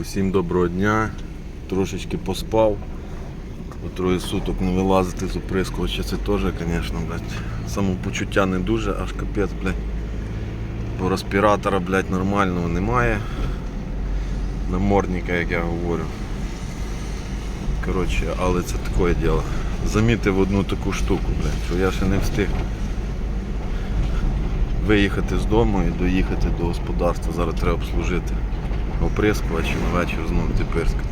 Усім доброго дня. Трошечки поспав. Бо троє суток не вилазити з оприскувача, це теж, звісно, блядь. Самопочуття не дуже, аж капець, блядь. Бо респіратора, блядь, нормального немає. Намордника, як я говорю. Коротше, але це таке діло. Замітив одну таку штуку, блядь, що я ще не встиг виїхати з дому і доїхати до господарства. Зараз треба обслужити оприскувач і вечір знову тепирскати.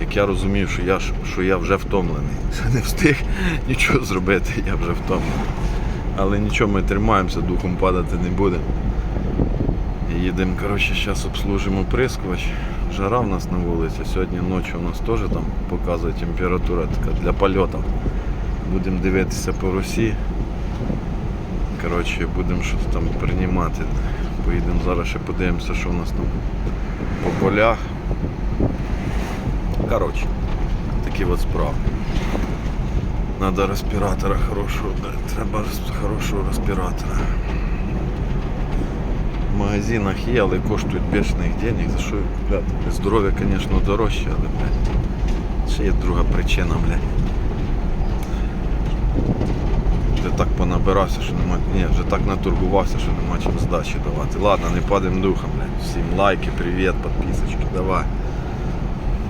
Як я розумів, що я, що я вже втомлений. Не встиг нічого зробити, я вже втомлений. Але нічого, ми тримаємося, духом падати не будемо. Їдемо, коротше, зараз обслужимо оприскувач. Жара в нас на вулиці. Сьогодні ночі у нас теж там показує температура така для польотів. Будемо дивитися по Росії. Коротше, будемо щось там приймати. Поїдемо зараз ще подивимося, що у нас там по полях. Коротше, такі от справи. Надо респіратора хорошого, треба хорошого респіратора. В магазинах є, але коштують бешених денег, за що купляти? Здоров'я, звісно, дорожче, але блядь, ще є друга причина, блядь. Вже так понабирався, що нема. Ні, вже так натургувався, що нема чим здачі давати. Ладно, не падаємо духом, блядь. Всім лайки, привіт, підписочки, давай.